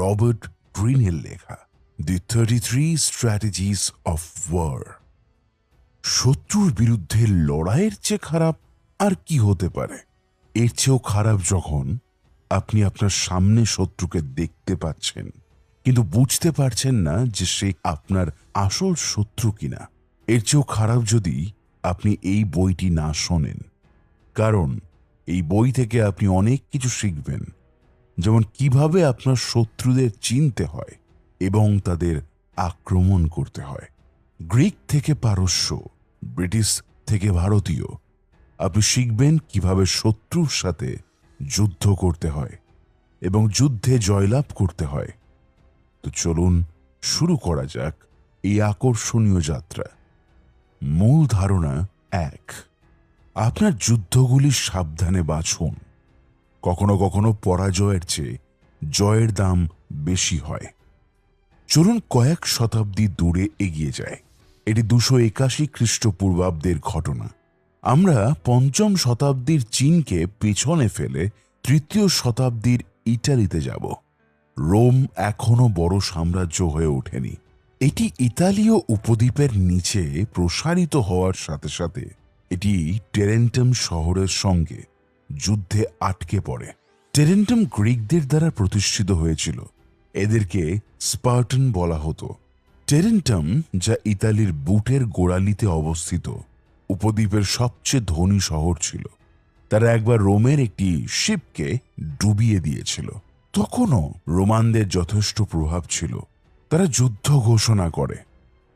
Robert গ্রিনের লেখা the thirty three strategies of war শত্রুর বিরুদ্ধে লড়াইয়ের চেয়ে খারাপ আর কি হতে পারে? এর চেয়েও খারাপ যখন আপনি আপনার সামনে শত্রুকে দেখতে পাচ্ছেন, কিন্তু বুঝতে পারছেন না যে সে আপনার আসল শত্রু কিনা। এর চেয়েও খারাপ যদি আপনি এই বইটি না শোনেন, কারণ এই বই থেকে আপনি অনেক কিছু শিখবেন। যেমন কীভাবে আপনার শত্রুদের চিনতে হয় এবং তাদের আক্রমণ করতে হয়। গ্রিক থেকে পারস্য, ব্রিটিশ থেকে ভারতীয়। আপনি শিখবেন কীভাবে শত্রুর সাথে যুদ্ধ করতে হয় এবং যুদ্ধে জয়লাভ করতে হয়। তো চলুন শুরু করা যাক এই আকর্ষণীয় যাত্রা। মূল ধারণা এক। আপনার যুদ্ধগুলি সাবধানে বাছুন। কখনো কখনো পরাজয়ের চেয়ে জয়ের দাম বেশি হয়। চলুন কয়েক শতাব্দী দূরে এগিয়ে যায় এটি দুশো একাশি খ্রিস্টপূর্বাব্দের ঘটনা। আমরা পঞ্চম শতাব্দীর চীনকে পেছনে ফেলে তৃতীয় শতাব্দীর ইটালিতে যাব। রোম এখনও বড় সাম্রাজ্য হয়ে ওঠেনি। এটি ইতালীয় উপদ্বীপের নিচে প্রসারিত হওয়ার সাথে সাথে এটি টেরেন্টাম শহরের সঙ্গে যুদ্ধে আটকে পড়ে। টেরেন্টাম গ্রিকদের দ্বারা প্রতিষ্ঠিত হয়েছিল। এদেরকে স্পার্টন বলা হতো। টেরেন্টাম, যা ইতালির বুটের গোড়ালিতে অবস্থিত, উপদ্বীপের সবচেয়ে ধনী শহর ছিল, তারা একবার রোমের একটি শিপকে ডুবিয়ে দিয়েছিল। তখনও রোমানদের যথেষ্ট প্রভাব ছিল। তারা যুদ্ধ ঘোষণা করে।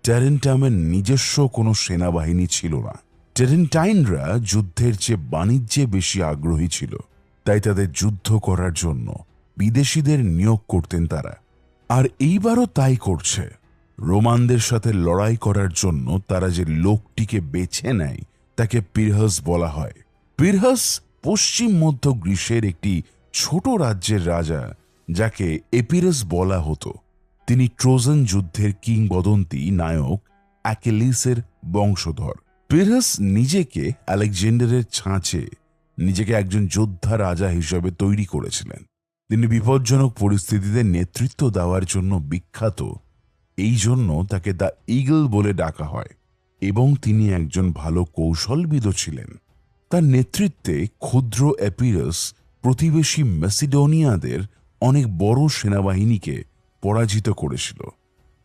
টেরেন্টামের নিজস্ব কোনো সেনাবাহিনী ছিল না। টেরেন্টাইনরা যুদ্ধের চেয়ে বাণিজ্যে বেশি আগ্রহী ছিল, তাই তাদের যুদ্ধ করার জন্য বিদেশিদের নিয়োগ করতেন তারা। আর এইবারও তাই করছে। রোমানদের সাথে লড়াই করার জন্য তারা যে লোকটিকে বেছে নেয়, তাকে পিরহস বলা হয়। পিরহস পশ্চিম মধ্য গ্রীসের একটি ছোট রাজ্যের রাজা, যাকে এপিরাস বলা হতো। তিনি ট্রোজান যুদ্ধের কিংবদন্তি নায়ক অ্যাকেলিসের বংশধর। পিরহাস নিজেকে আলেকজেন্ডারের ছাঁচে নিজেকে একজন যোদ্ধা রাজা হিসেবে তৈরি করেছিলেন। তিনি বিপজ্জনক পরিস্থিতিতে নেতৃত্ব দেওয়ার জন্য বিখ্যাত। এই জন্য তাকে দ্য ইগল বলে ডাকা হয় এবং তিনি একজন ভালো কৌশলবিদও ছিলেন। তার নেতৃত্বে ক্ষুদ্র অ্যাপিরাস প্রতিবেশী মেসিডোনিয়াদের অনেক বড় সেনাবাহিনীকে পরাজিত করেছিল।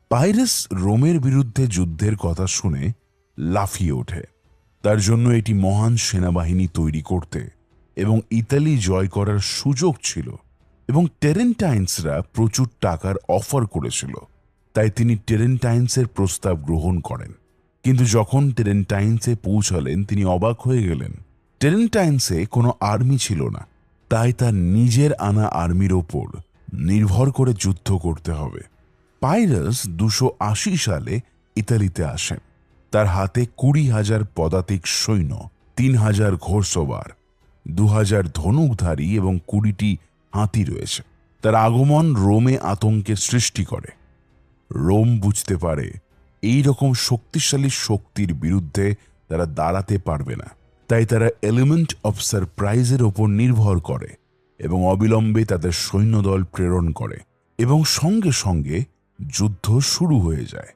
পাইরাস রোমের বিরুদ্ধে যুদ্ধের কথা শুনে লাফিয়ে ওঠে। তার জন্য এটি মহান সেনাবাহিনী তৈরি করতে এবং ইতালি জয় করার সুযোগ ছিল এবং টেরেন্টাইন্সরা প্রচুর টাকার অফার করেছিল। তাই তিনি টেরেন্টাইন্সের প্রস্তাব গ্রহণ করেন। কিন্তু যখন টেরেন্টাইন্সে পৌঁছালেন, তিনি অবাক হয়ে গেলেন। টেরেন্টাইন্সে কোনো আর্মি ছিল না। তাই তার নিজের আনা আর্মির ওপর নির্ভর করে যুদ্ধ করতে হবে। পাইরাস দুশো সালে ইতালিতে আসেন। তার হাতে কুড়ি হাজার পদাতিক সৈন্য, তিন হাজার ঘোড়সবার দু হাজার ধনুকধারী এবং কুড়িটি হাতি রয়েছে। তার আগমন রোমে আতঙ্কের সৃষ্টি করে। রোম বুঝতে পারে এই রকম শক্তিশালী শক্তির বিরুদ্ধে তারা দাঁড়াতে পারবে না। তাই তারা এলিমেন্ট অফ সারপ্রাইজের ওপর নির্ভর করে এবং অবিলম্বে তাদের সৈন্যদল প্রেরণ করে এবং সঙ্গে সঙ্গে যুদ্ধ শুরু হয়ে যায়।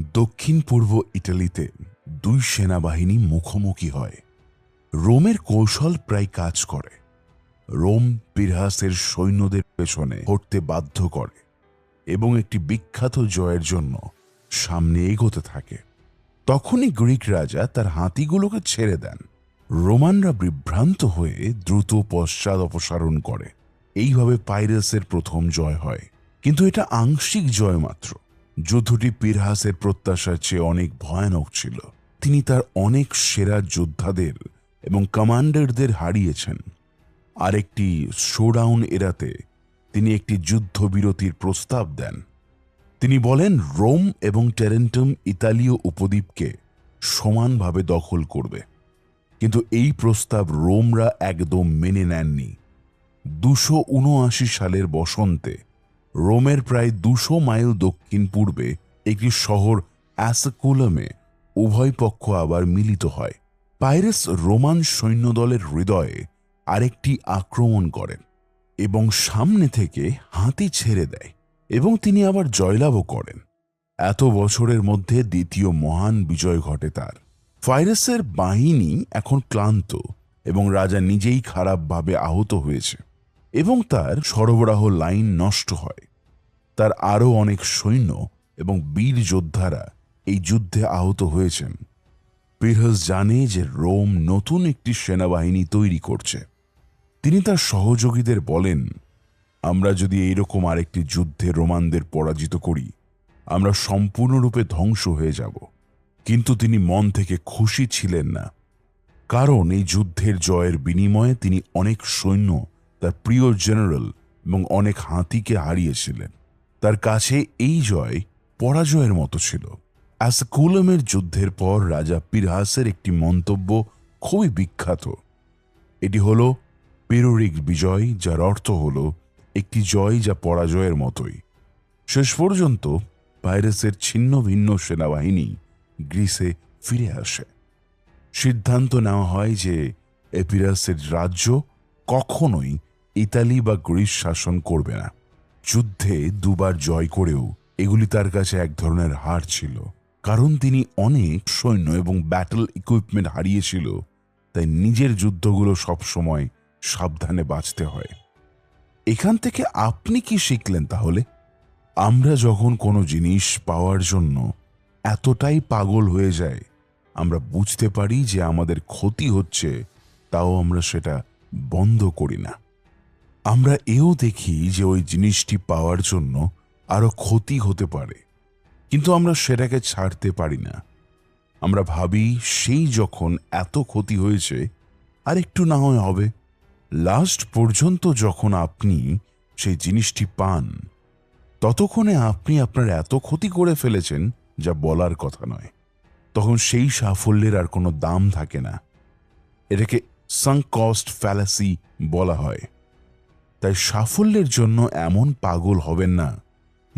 দক্ষিণ পূর্ব ইটালিতে দুই সেনাবাহিনী মুখোমুখি হয়। রোমের কৌশল প্রায় কাজ করে। রোম পিরহাসের সৈন্যদের পেছনে হটতে বাধ্য করে এবং একটি বিখ্যাত জয়ের জন্য সামনে এগোতে থাকে। তখনই গ্রিক রাজা তার হাতিগুলোকে ছেড়ে দেন। রোমানরা বিভ্রান্ত হয়ে দ্রুত পশ্চাৎ অপসারণ করে। এইভাবে পাইরাসের প্রথম জয় হয়। কিন্তু এটা আংশিক জয় মাত্র। যুদ্ধটি পিরহাসের প্রত্যাশার চেয়ে অনেক ভয়ানক ছিল। তিনি তার অনেক সেরা যোদ্ধাদের এবং কমান্ডারদের হারিয়েছেন। আরেকটি শোডাউন এরাতে তিনি একটি যুদ্ধবিরতির প্রস্তাব দেন। তিনি বলেন, রোম এবং টেরেন্টাম ইতালীয় উপদ্বীপকে সমানভাবে দখল করবে। কিন্তু এই প্রস্তাব রোমরা একদম মেনে নেননি। দুশো সালের বসন্তে রোমের প্রায় দুশো মাইল দক্ষিণ পূর্বে একটি শহর অ্যাসকুলামে উভয় পক্ষ আবার মিলিত হয়। পাইরেস রোমান সৈন্যদলের হৃদয়ে আরেকটি আক্রমণ করেন এবং সামনে থেকে হাতি ছেড়ে দেয় এবং তিনি আবার জয়লাভও করেন। এত বছরের মধ্যে দ্বিতীয় মহান বিজয় ঘটে তার। ফাইরাসের বাহিনী এখন ক্লান্ত এবং রাজা নিজেই খারাপভাবে আহত হয়েছে। এবং তার সরবরাহ লাইন নষ্ট হয়। তার আরও অনেক সৈন্য এবং বীর যোদ্ধারা এই যুদ্ধে আহত হয়েছেন। পিরহস জানে যে রোম নতুন একটি সেনাবাহিনী তৈরি করছে। তিনি তার সহযোগীদের বলেন, আমরা যদি এইরকম আরেকটি যুদ্ধে রোমানদের পরাজিত করি, আমরা সম্পূর্ণরূপে ধ্বংস হয়ে যাব। কিন্তু তিনি মন থেকে খুশি ছিলেন না। কারণ এই যুদ্ধের জয়ের বিনিময়ে তিনি অনেক সৈন্য তার প্রিয় জেনারেল এবং অনেক হাতিকে হারিয়েছিলেন। তার কাছে এই জয় পরাজয়ের মতো ছিল। অ্যাসকুলমের যুদ্ধের পর রাজা পিরহাসের একটি মন্তব্য খুবই বিখ্যাত। এটি হল, পেরোরিক বিজয়, যার অর্থ হল, একটি জয় যা পরাজয়ের মতোই। শেষ পর্যন্ত ভাইরাসের ছিন্ন ভিন্ন সেনাবাহিনী গ্রিসে ফিরে আসে। সিদ্ধান্ত নেওয়া হয় যে এপিরাসের রাজ্য কখনোই ইতালি বা গ্রিস শাসন করবে না। যুদ্ধে দুবার জয় করেও এগুলি তার কাছে এক ধরনের হার ছিল। কারণ তিনি অনেক সৈন্য এবং ব্যাটল ইকুইপমেন্ট হারিয়েছিল, তাই নিজের যুদ্ধগুলো সবসময় সাবধানে বাঁচতে হয়। এখান থেকে আপনি কি শিখলেন তাহলে? আমরা যখন কোনো জিনিস পাওয়ার জন্য এতটাই পাগল হয়ে যায় আমরা বুঝতে পারি যে আমাদের ক্ষতি হচ্ছে, তাও আমরা সেটা বন্ধ করি না। আমরা এও দেখি যে ওই জিনিসটি পাওয়ার জন্য আরও ক্ষতি হতে পারে। কিন্তু আমরা সেটাকে ছাড়তে পারি না। আমরা ভাবি সেই যখন এত ক্ষতি হয়েছে, আর একটু না হয় হবে। লাস্ট পর্যন্ত যখন আপনি সেই জিনিসটি পান, ততক্ষণে আপনি আপনার এত ক্ষতি করে ফেলেছেন যা বলার কথা নয়। তখন সেই সাফল্যের আর কোনো দাম থাকে না। এটাকে সাঙ্ক কস্ট ফ্যালাসি বলা হয়। তাই সাফল্যের জন্য এমন পাগল হবেন না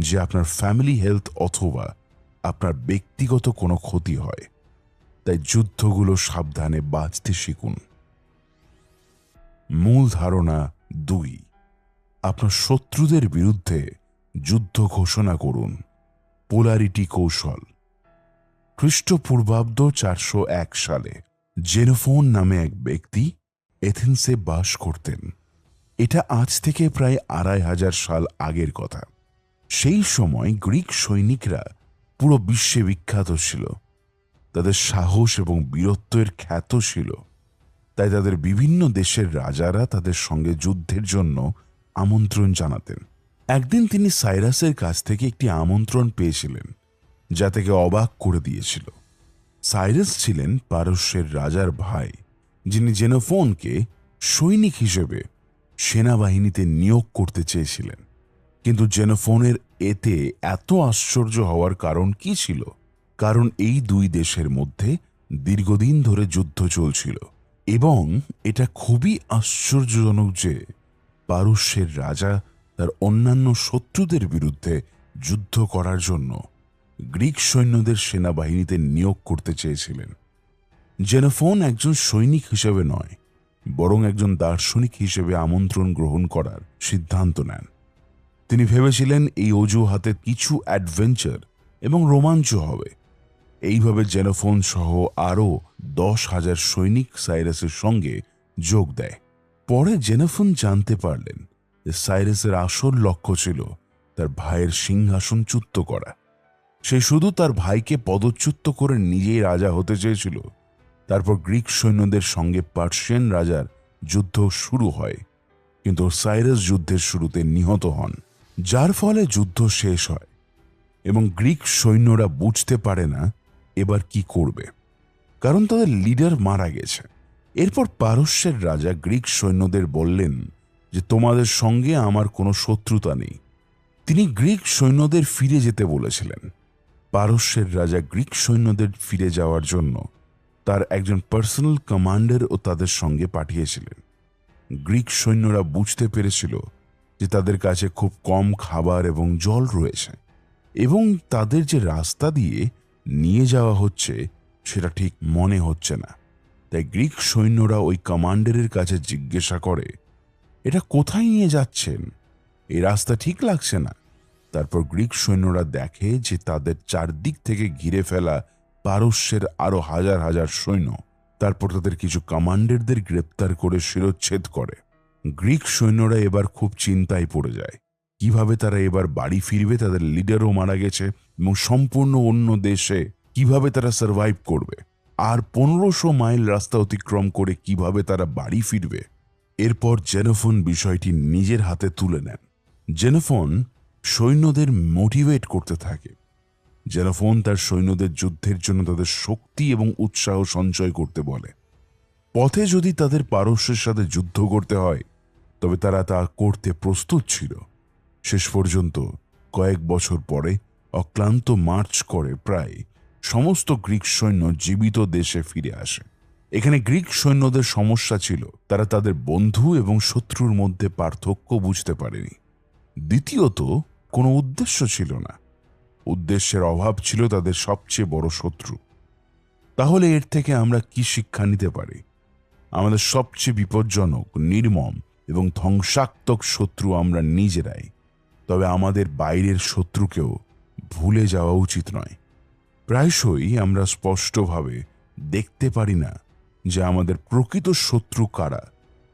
যে আপনার ফ্যামিলি হেলথ অথবা আপনার ব্যক্তিগত কোনো ক্ষতি হয়। তাই যুদ্ধগুলো সাবধানে বাঁচতে শিখুন। মূল ধারণা দুই। আপনার শত্রুদের বিরুদ্ধে যুদ্ধ ঘোষণা করুন। পোলারিটি কৌশল। খ্রিস্টপূর্বাব্দ চারশো এক সালে জেনোফোন নামে এক ব্যক্তি এথেন্সে বাস করতেন। এটা আজ থেকে প্রায় আড়াই হাজার সাল আগের কথা। সেই সময় গ্রিক সৈনিকরা পুরো বিশ্বে বিখ্যাত ছিল। তাদের সাহস এবং বীরত্বের খ্যাত ছিল। তাই তাদের বিভিন্ন দেশের রাজারা তাদের সঙ্গে যুদ্ধের জন্য আমন্ত্রণ জানাতেন। একদিন তিনি সাইরাসের কাছ থেকে একটি আমন্ত্রণ পেয়েছিলেন, যা থেকে অবাক করে দিয়েছিল। সাইরাস ছিলেন পারস্যের রাজার ভাই, যিনি জেনোফোনকে সৈনিক হিসেবে সেনাবাহিনীতে নিয়োগ করতে চেয়েছিলেন। কিন্তু জেনোফোনের এতে এত আশ্চর্য হওয়ার কারণ কি ছিল? কারণ এই দুই দেশের মধ্যে দীর্ঘদিন ধরে যুদ্ধ চলছিল এবং এটা খুবই আশ্চর্যজনক যে পারস্যের রাজা তার অন্যান্য শত্রুদের বিরুদ্ধে যুদ্ধ করার জন্য গ্রিক সৈন্যদের সেনাবাহিনীতে নিয়োগ করতে চেয়েছিলেন। জেনোফোন একজন সৈনিক হিসেবে নয় বরং একজন দার্শনিক হিসেবে আমন্ত্রণ গ্রহণ করার সিদ্ধান্ত নেন। তিনি ভেবেছিলেন এই অজুহাতে কিছু অ্যাডভেঞ্চার এবং রোমাঞ্চ হবে। এইভাবে জেনোফোন সহ আরও দশ হাজার সৈনিক সাইরাসের সঙ্গে যোগ দেয়। পরে জেনোফোন জানতে পারলেন সাইরাসের আসল লক্ষ্য ছিল তার ভাইয়ের সিংহাসন চ্যুত করা। সে শুধু তার ভাইকে পদচ্যুত করে নিজেই রাজা হতে চেয়েছিল। তারপর গ্রিক সৈন্যদের সঙ্গে পার্সিয়ান রাজার যুদ্ধ শুরু হয়। কিন্তু সাইরাস যুদ্ধের শুরুতে নিহত হন, যার ফলে যুদ্ধ শেষ হয় এবং গ্রিক সৈন্যরা বুঝতে পারে না এবার কি করবে। কারণ তাদের লিডার মারা গেছে। এরপর পারস্যের রাজা গ্রিক সৈন্যদের বললেন যে, তোমাদের সঙ্গে আমার কোনো শত্রুতা নেই। তিনি গ্রিক সৈন্যদের ফিরে যেতে বলেছিলেন। পারস্যের রাজা গ্রিক সৈন্যদের ফিরে যাওয়ার জন্য তার একজন পার্সোনাল কমান্ডার ও তাদের সঙ্গে পাঠিয়েছিলেন। গ্রিক সৈন্যরা বুঝতে পেরেছিল যে তাদের কাছে খুব কম খাবার এবং জল রয়েছে এবং তাদের যে রাস্তা দিয়ে নিয়ে যাওয়া হচ্ছে সেটা ঠিক মনে হচ্ছে না। তাই গ্রিক সৈন্যরা ওই কমান্ডারের কাছে জিজ্ঞাসা করে, এটা কোথায় নিয়ে যাচ্ছেন? এই রাস্তা ঠিক লাগছে না? তারপর গ্রিক সৈন্যরা দেখে যে তাদের চারদিক থেকে ঘিরে ফেলা পারস্যের আরও হাজার হাজার সৈন্য। তারপর তাদের কিছু কমান্ডারদের গ্রেপ্তার করে শিরোচ্ছেদ করে। গ্রিক সৈন্যরা এবার খুব চিন্তায় পড়ে যায়। কীভাবে তারা এবার বাড়ি ফিরবে, তাদের লিডারও মারা গেছে এবং সম্পূর্ণ অন্য দেশে কীভাবে তারা সার্ভাইভ করবে? আর পনেরোশো মাইল রাস্তা অতিক্রম করে কীভাবে তারা বাড়ি ফিরবে? এরপর জেনোফোন বিষয়টি নিজের হাতে তুলে নেন। জেনোফোন সৈন্যদের মোটিভেট করতে থাকে। জেনোফোন তার সৈন্যদের যুদ্ধের জন্য তাদের শক্তি এবং উৎসাহ সঞ্চয় করতে বলে। পথে যদি তাদের পারস্যের সাথে যুদ্ধ করতে হয়, তবে তারা তা করতে প্রস্তুত ছিল। শেষ পর্যন্ত কয়েক বছর পরে অক্লান্ত মার্চ করে প্রায় সমস্ত গ্রিক সৈন্য জীবিত দেশে ফিরে আসে। এখানে গ্রিক সৈন্যদের সমস্যা ছিল, তারা তাদের বন্ধু এবং শত্রুর মধ্যে পার্থক্য বুঝতে পারেনি। দ্বিতীয়ত, কোনো উদ্দেশ্য ছিল না। উদ্দেশ্যের অভাব ছিল তাদের সবচেয়ে বড় শত্রু। তাহলে এর থেকে আমরা কি শিক্ষা নিতে পারি? আমাদের সবচেয়ে বিপজ্জনক, নির্মম এবং ধ্বংসাত্মক শত্রু আমরা নিজেরাই। তবে আমাদের বাইরের শত্রুকেও ভুলে যাওয়া উচিত নয়। প্রায়শই আমরা স্পষ্টভাবে দেখতে পারি না যে আমাদের প্রকৃত শত্রু কারা।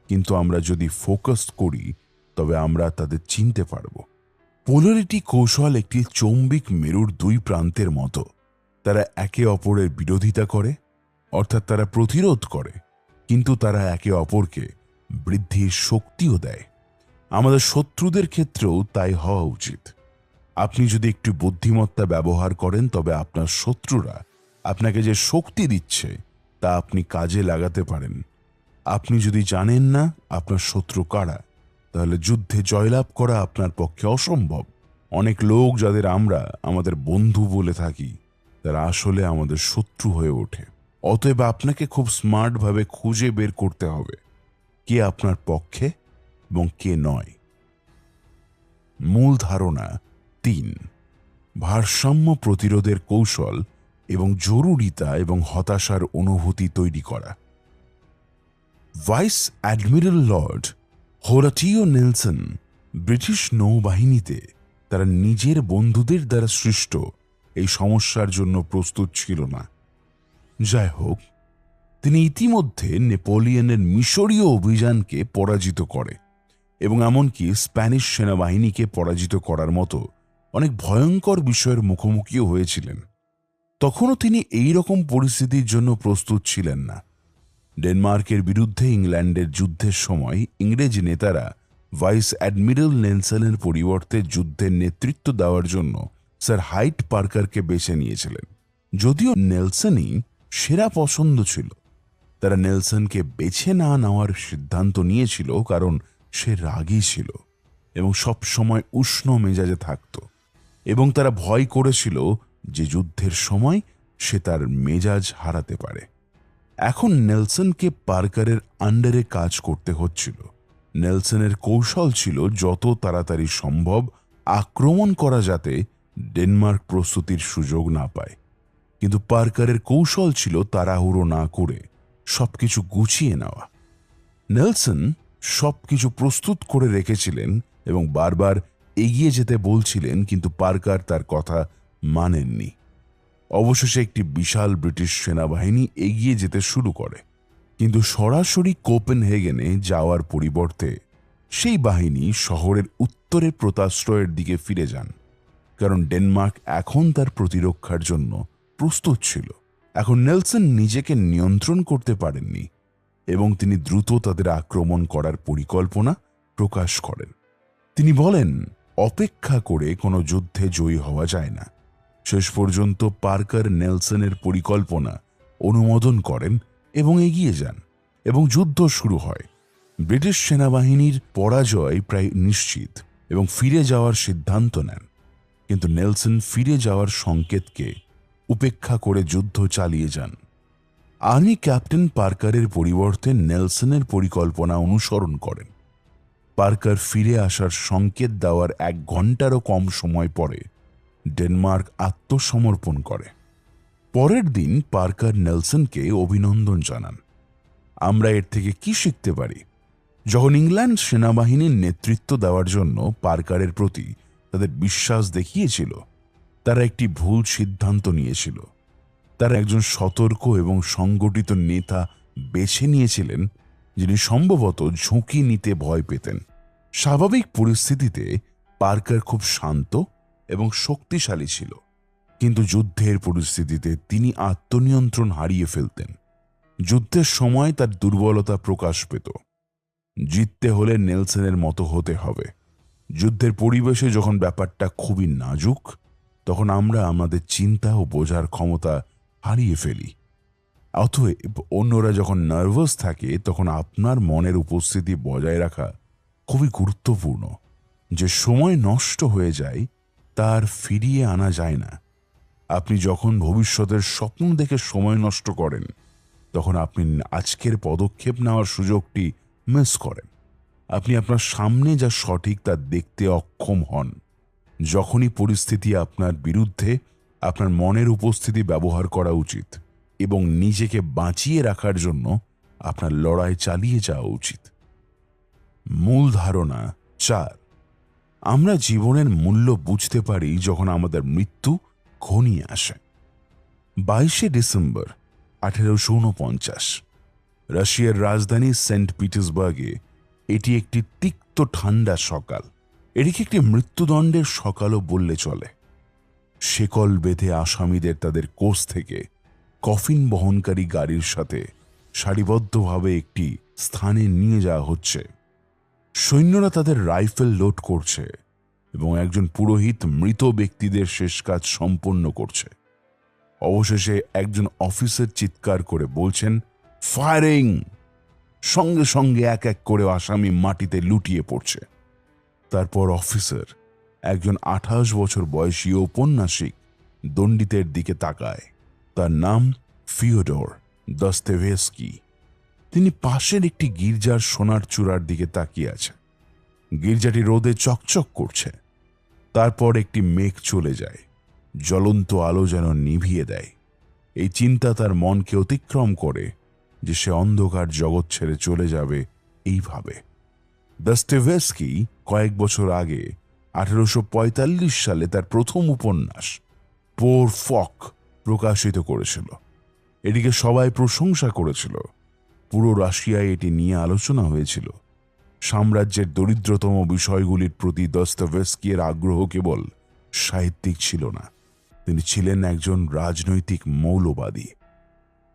কিন্তু আমরা যদি ফোকাস করি, তবে আমরা তাদের চিনতে পারব। পোলারিটি কৌশল একটি চৌম্বিক মেরুর দুই প্রান্তের মতো। তারা একে অপরের বিরোধিতা করে, অর্থাৎ তারা প্রতিরোধ করে, কিন্তু তারা একে অপরকে বৃদ্ধির শক্তিও দেয়। আমাদের শত্রুদের ক্ষেত্রেও তাই হওয়া উচিত। আপনি যদি একটু বুদ্ধিমত্তা ব্যবহার করেন, তবে আপনার শত্রুরা আপনাকে যে শক্তি দিচ্ছে, তা আপনি কাজে লাগাতে পারেন। আপনি যদি জানেন না, আপনার শত্রু কারা তাহলে যুদ্ধে জয়লাভ করা আপনার পক্ষে অসম্ভব। অনেক লোক যাদের আমরা, আমাদের বন্ধু বলে থাকি, তারা আসলে আমাদের শত্রু হয়ে ওঠে। অতএব আপনাকে খুব স্মার্টভাবে খুঁজে বের করতে হবে। কে আপনার পক্ষে এবং কে নয়। মূল ধারণা তিন। ভারসাম্য প্রতিরোধের কৌশল এবং জরুরিতা এবং হতাশার অনুভূতি তৈরি করা। Vice admiral lord Horatio Nelson British নৌবাহিনীতে তারা নিজের বন্ধুদের দ্বারা সৃষ্ট এই সমস্যার জন্য প্রস্তুত ছিল না। যাই হোক, তিনি ইতিমধ্যে নেপোলিয়নের মিশরীয় অভিযানকে পরাজিত করে এবং এমনকি স্প্যানিশ সেনাবাহিনীকে পরাজিত করার মতো অনেক ভয়ঙ্কর বিষয়ের মুখোমুখিও হয়েছিলেন। তখনও তিনি এই রকম পরিস্থিতির জন্য প্রস্তুত ছিলেন না। ডেনমার্কের বিরুদ্ধে ইংল্যান্ডের যুদ্ধের সময় ইংরেজ নেতারা ভাইস অ্যাডমিরাল নেলসনের পরিবর্তে যুদ্ধের নেতৃত্ব দেওয়ার জন্য স্যার হাইট পার্কারকে বেছে নিয়েছিলেন। যদিও নেলসনই সেরা পছন্দ ছিল, তারা নেলসনকে বেছে না নেওয়ার সিদ্ধান্ত নিয়েছিল কারণ সে রাগী ছিল এবং সব সময় উষ্ণ মেজাজে থাকত এবং তারা ভয় করেছিল যে যুদ্ধের সময় সে তার মেজাজ হারাতে পারে। এখন নেলসনকে পার্কারের আন্ডারে কাজ করতে হচ্ছিল। নেলসনের কৌশল ছিল যত তাড়াতাড়ি সম্ভব আক্রমণ করা যাতে ডেনমার্ক প্রস্তুতির সুযোগ না পায়। কিন্তু পার্কারের কৌশল ছিল তাড়াহুড়ো না করে সবকিছু গুছিয়ে নেওয়া। নেলসন সবকিছু প্রস্তুত করে রেখেছিলেন এবং বারবার এগিয়ে যেতে বলছিলেন, কিন্তু পার্কার তার কথা মানেননি। অবশেষে একটি বিশাল ব্রিটিশ সেনাবাহিনী এগিয়ে যেতে শুরু করে। কিন্তু সরাসরি কোপেনহেগেনে যাওয়ার পরিবর্তে সেই বাহিনী শহরের উত্তরে প্রতাশ্রয়ের দিকে ফিরে যান, কারণ ডেনমার্ক এখন তার প্রতিরক্ষার জন্য প্রস্তুত ছিল। এখন নেলসন নিজেকে নিয়ন্ত্রণ করতে পারেননি এবং তিনি দ্রুত তাদের আক্রমণ করার পরিকল্পনা প্রকাশ করেন। তিনি বলেন, অপেক্ষা করে কোনো যুদ্ধে জয়ী হওয়া যায় না। শেষ পর্যন্ত পার্কার নেলসনের পরিকল্পনা অনুমোদন করেন এবং এগিয়ে যান এবং যুদ্ধ শুরু হয়। ব্রিটিশ সেনাবাহিনীর পরাজয় প্রায় নিশ্চিত এবং ফিরে যাওয়ার সিদ্ধান্ত নেন। কিন্তু নেলসন ফিরে যাওয়ার সংকেতকে উপেক্ষা করে যুদ্ধ চালিয়ে যান। আর্মি ক্যাপ্টেন পার্কারের পরিবর্তে নেলসনের পরিকল্পনা অনুসরণ করেন। পার্কার ফিরে আসার সংকেত দেওয়ার এক ঘন্টারও কম সময় পরে ডেনমার্ক আত্মসমর্পণ করে। পরের দিন পার্কার নেলসনকে অভিনন্দন জানান। আমরা এর থেকে কি শিখতে পারি? যখন ইংল্যান্ড সেনাবাহিনীর নেতৃত্ব দেওয়ার জন্য পার্কারের প্রতি তাদের বিশ্বাস দেখিয়েছিল, তারা একটি ভুল সিদ্ধান্ত নিয়েছিল। তারা একজন সতর্ক এবং সংগঠিত নেতা বেছে নিয়েছিলেন, যিনি সম্ভবত ঝুঁকি নিতে ভয় পেতেন। স্বাভাবিক পরিস্থিতিতে পার্কার খুব শান্ত এবং শক্তিশালী ছিল। কিন্তু যুদ্ধের পরিস্থিতিতে তিনি আত্মনিয়ন্ত্রণ হারিয়ে ফেলতেন। যুদ্ধের সময় তার দুর্বলতা প্রকাশ পেত। জিততে হলে নেলসনের মতো হতে হবে। যুদ্ধের পরিবেশে যখন ব্যাপারটা খুবই নাজুক, তখন আমরা আমাদের চিন্তা ও বোঝার ক্ষমতা হারিয়ে ফেলি। অতএব অন্যরা যখন নার্ভাস থাকে, তখন আপনার মনের উপস্থিতি বজায় রাখা খুবই গুরুত্বপূর্ণ। যে সময় নষ্ট হয়ে যায় তার ফিরিয়ে আনা যায় না। আপনি যখন ভবিষ্যতের স্বপ্ন দেখে সময় নষ্ট করেন, তখন আপনি আজকের পদক্ষেপ নেওয়ার সুযোগটি মিস করেন। আপনি আপনার সামনে যা সঠিক তা দেখতে অক্ষম হন। যখনই পরিস্থিতি আপনার বিরুদ্ধে, আপনার মনের উপস্থিতি ব্যবহার করা উচিত এবং নিজেকে বাঁচিয়ে রাখার জন্য আপনার লড়াই চালিয়ে যাওয়া উচিত। মূল ধারণা চার। আমরা জীবনের মূল্য বুঝতে পারি যখন আমাদের মৃত্যু ঘনিয়ে আসে। বাইশে ডিসেম্বর আঠেরোশো উনপঞ্চাশ, রাশিয়ার রাজধানী সেন্ট পিটার্সবার্গে এটি একটি তিক্ত ঠান্ডা সকাল। এটিকে একটি মৃত্যুদণ্ডের সকালও বললে চলে। শেকল বেঁধে আসামিদের তাদের কোষ থেকে কফিন বহনকারী গাড়ির সাথে সারিবদ্ধভাবে একটি স্থানে নিয়ে যাওয়া হচ্ছে। সৈন্যরা তাদের রাইফেল লোড করছে এবং একজন পুরোহিত মৃত ব্যক্তিদের শেষ কাজ সম্পন্ন করছে। অবশেষে একজন অফিসার চিৎকার করে বলছেন, ফায়ারিং! সঙ্গে সঙ্গে এক এক করে আসামি মাটিতে লুটিয়ে পড়ছে। তারপর অফিসার একজন আঠাশ বছর বয়সী ঔপন্যাসিক দণ্ডিতের দিকে তাকায়। তার নাম ফিওডোর দস্তেভেস্কি। তিনি পাশের একটি গির্জার সোনার চূড়ার দিকে তাকিয়ে আছে গির্জাটি রোদে চকচক করছে। তারপর একটি মেঘ চলে যায়। জ্বলন্ত আলো যেন নিভিয়ে দেয়। এই চিন্তা তার মনকে অতিক্রম করে যে সে অন্ধকার জগৎ ছেড়ে চলে যাবে এইভাবে। দস্তেভেস্কি কয়েক বছর আগে, আঠেরোশো সালে তার প্রথম উপন্যাস, পোর ফক, প্রকাশিত করেছিল। এটিকে সবাই প্রশংসা করেছিল। পুরো রাশিয়ায় এটি নিয়ে আলোচনা হয়েছিল। সাম্রাজ্যের দরিদ্রতম বিষয়গুলির প্রতি দস্তভেস্কিয়ের আগ্রহ কেবল সাহিত্যিক ছিল না। তিনি ছিলেন একজন রাজনৈতিক মৌলবাদী।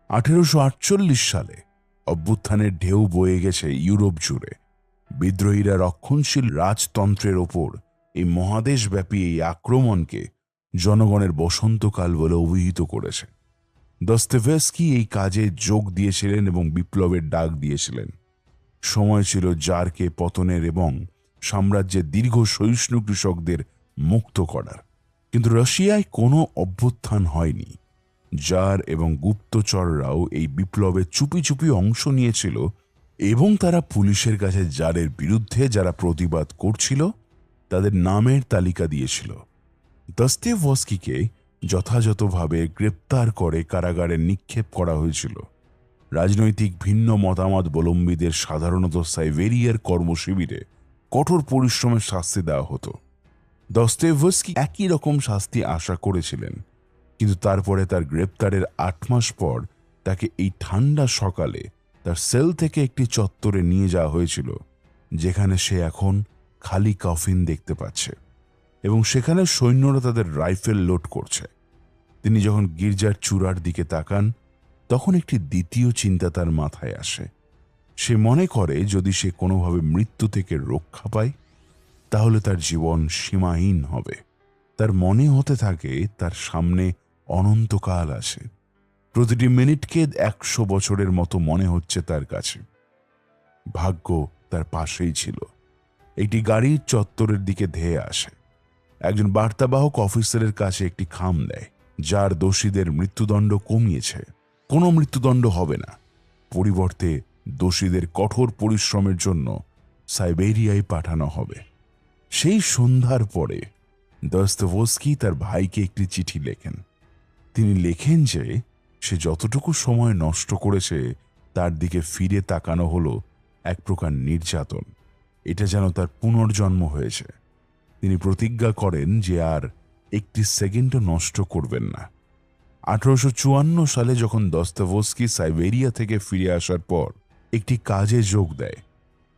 আঠেরোশো আটচল্লিশ সালে অভ্যুত্থানের ঢেউ বয়ে গেছে ইউরোপ জুড়ে। বিদ্রোহীরা রক্ষণশীল রাজতন্ত্রের ওপর এই মহাদেশব্যাপী এই আক্রমণকে জনগণের বসন্তকাল বলে অভিহিত করেছে। দস্তেভেস্কি এই কাজে যোগ দিয়েছিলেন এবং বিপ্লবের ডাক দিয়েছিলেন। সময় ছিল জারকে পতনের এবং সাম্রাজ্যের দীর্ঘ সহিষ্ণু কৃষকদের মুক্ত করার। কিন্তু রাশিয়ায় কোনো অভ্যুত্থান হয়নি। জার এবং গুপ্তচররাও এই বিপ্লবে চুপি চুপি অংশ নিয়েছিল এবং তারা পুলিশের কাছে জারের বিরুদ্ধে যারা প্রতিবাদ করছিল, তাদের নামের তালিকা দিয়েছিল। দস্তেভস্কিকে যথাযথভাবে গ্রেপ্তার করে কারাগারে নিক্ষেপ করা হয়েছিল। রাজনৈতিক ভিন্ন মতামতবলম্বীদের সাধারণত সাইবেরিয়ার কর্মশিবিরে কঠোর পরিশ্রমের শাস্তি দেওয়া হতো। দস্তেভস্কি একই রকম শাস্তি আশা করেছিলেন, কিন্তু তারপরে তার গ্রেপ্তারের আট মাস পর তাকে এই ঠান্ডা সকালে তার সেল থেকে একটি চত্বরে নিয়ে যাওয়া হয়েছিল, যেখানে সে এখন খালি কফিন দেখতে পাচ্ছে। এবং সেখানে সৈন্যরা তাদের রাইফেল লোড করছে। তিনি যখন গির্জার চূড়ার দিকে তাকান, তখন একটি দ্বিতীয় চিন্তা তার মাথায় আসে। সে মনে করে, যদি সে কোনোভাবে মৃত্যু থেকে রক্ষা পায়, তাহলে তার জীবন সীমাহীন হবে। তার মনে হতে থাকে, তার সামনে অনন্তকাল আসে প্রতিটি মিনিটকে একশো বছরের মতো মনে হচ্ছে তার কাছে। ভাগ্য তার পাশেই ছিল। একটি গাড়ির চত্বরের দিকে ধেয়ে আসে। একজন বার্তাবাহক অফিসারের কাছে একটি খাম দেয়, যার দোষীদের মৃত্যুদণ্ড কমিয়েছে। কোনো মৃত্যুদণ্ড হবে না। পরিবর্তে দোষীদের কঠোর পরিশ্রমের জন্য সাইবেরিয়ায় পাঠানো হবে। সেই সন্ধ্যার পরে দস্তভস্কি তার ভাইকে একটি চিঠি লেখেন। তিনি লেখেন যে, সে যতটুকু সময় নষ্ট করেছে, তার দিকে ফিরে তাকানো হলো এক প্রকার নির্যাতন। এটা যেন তার পুনর্জন্ম হয়েছে। তিনি প্রতিজ্ঞা করেন যে আর একটি সেকেন্ডও নষ্ট করবেন না। আঠারোশো চুয়ান্ন সালে যখন দস্তাভস্কি সাইবেরিয়া থেকে ফিরে আসার পর একটি কাজে যোগ দেয়,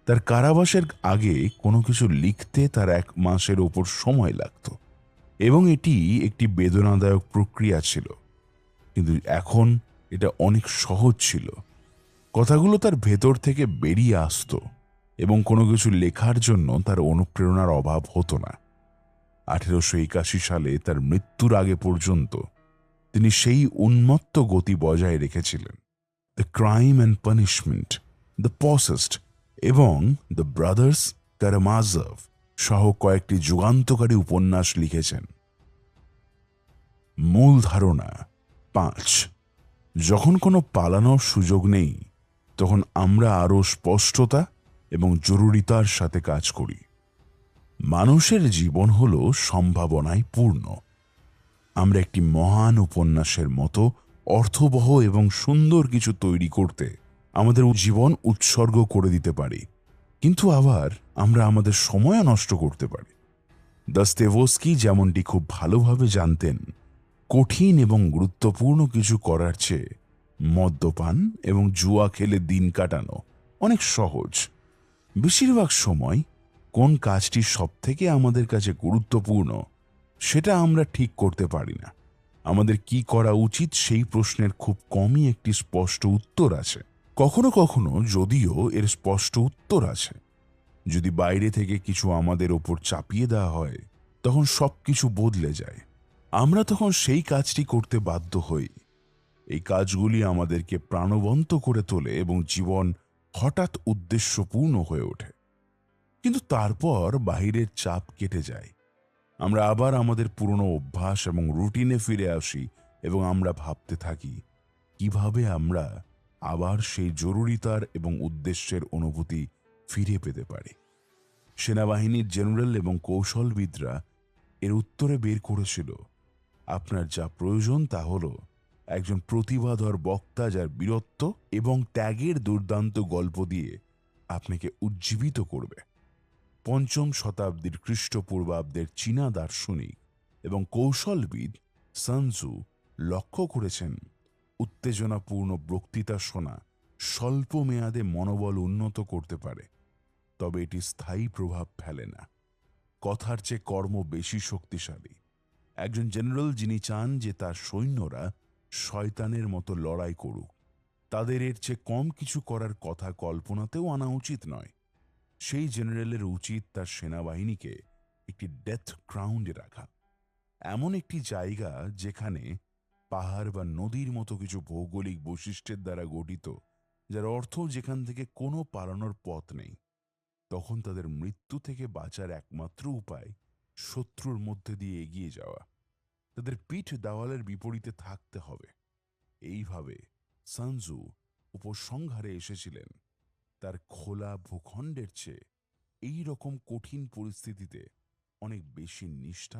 তার কারাবাসের আগে কোনো কিছু লিখতে তার এক মাসের ওপর সময় লাগত এবং এটি একটি বেদনাদায়ক প্রক্রিয়া ছিল। কিন্তু এখন এটা অনেক সহজ ছিল। কথাগুলো তার ভেতর থেকে বেরিয়ে আসতো। এবং কোনো কিছু লেখার জন্য তার অনুপ্রেরণার অভাব হতো না। আঠেরোশো একাশি সালে তার মৃত্যুর আগে পর্যন্ত তিনি সেই উন্মত্ত গতি বজায় রেখেছিলেন। The crime and punishment the possessed এবং দ্য ব্রাদার্স কারামাজভ সহ কয়েকটি যুগান্তকারী উপন্যাস লিখেছেন। মূল ধারণা পাঁচ, যখন কোনো পালানোর সুযোগ নেই, তখন আমরা আরও স্পষ্টতা এবং জরুরিতার সাথে কাজ করি। মানুষের জীবন হল সম্ভাবনায় পূর্ণ। আমরা একটি মহান উপন্যাসের মতো অর্থবহ এবং সুন্দর কিছু তৈরি করতে আমাদের জীবন উৎসর্গ করে দিতে পারি। কিন্তু আবার আমরা আমাদের সময়ও নষ্ট করতে পারি। দস্তেভস্কি যেমনটি খুব ভালোভাবে জানতেন, কঠিন এবং গুরুত্বপূর্ণ কিছু করার চেয়ে মদ্যপান এবং জুয়া খেলে দিন কাটানো অনেক সহজ। বেশিরভাগ সময় কোন কাজটি সবথেকে আমাদের কাছে গুরুত্বপূর্ণ সেটা আমরা ঠিক করতে পারি না। আমাদের কি করা উচিত সেই প্রশ্নের খুব কমই একটি স্পষ্ট উত্তর আছে। কখনো কখনো যদিও এর স্পষ্ট উত্তর আছে। যদি বাইরে থেকে কিছু আমাদের ওপর চাপিয়ে দেওয়া হয়, তখন সব কিছু বদলে যায়। আমরা তখন সেই কাজটি করতে বাধ্য হই। এই কাজগুলি আমাদেরকে প্রাণবন্ত করে তোলে এবং জীবন হঠাৎ উদ্দেশ্যপূর্ণ হয়ে ওঠে। কিন্তু তারপর বাহিরের চাপ কেটে যায়। আমরা আবার আমাদের পুরনো অভ্যাস এবং রুটিনে ফিরে আসি এবং আমরা ভাবতে থাকি, কীভাবে আমরা আবার সেই জরুরিতার এবং উদ্দেশ্যের অনুভূতি ফিরে পেতে পারি। সেনাবাহিনীর জেনারেল এবং কৌশলবিদরা এর উত্তরে বের করেছিল, আপনার যা প্রয়োজন তা হল একজন প্রতিভাধর বক্তা যার বীরত্ব এবং ত্যাগের দুর্দান্ত গল্প দিয়ে আপনাকে উজ্জীবিত করবে। পঞ্চম শতাব্দীর খ্রিস্টপূর্বাব্দের চীনা দার্শনিক এবং কৌশলবিদ সানজু লক্ষ্য করেছেন, উত্তেজনাপূর্ণ বক্তৃতা শোনা স্বল্প মেয়াদে মনোবল উন্নত করতে পারে, তবে এটি স্থায়ী প্রভাব ফেলে না। কথার চেয়ে কর্ম বেশি শক্তিশালী। একজন জেনারেল যিনি চান যে তার সৈন্যরা শয়তানের মতো লড়াই করুক। তাদের এর চেয়ে কম কিছু করার কথা কল্পনাতেও আনা উচিত নয়। সেই জেনারেলের উচিত তার সেনাবাহিনীকে একটি ডেথ গ্রাউন্ডে রাখা। এমন একটি জায়গা যেখানে পাহাড় বা নদীর মতো কিছু ভৌগোলিক বৈশিষ্ট্যের দ্বারা গঠিত, যার অর্থ যেখান থেকে কোনো পালানোর পথ নেই। তখন তাদের মৃত্যু থেকে বাঁচার একমাত্র উপায় শত্রুর মধ্যে দিয়ে এগিয়ে যাওয়া। তাদের পিঠ দেওয়ালের বিপরীতে থাকতে হবে। এইভাবে সানজু উপসংহারে এসেছিলেন। তার খোলা ভূখণ্ডের চেয়ে এই রকম কঠিন পরিস্থিতিতে অনেক বেশি নিষ্ঠা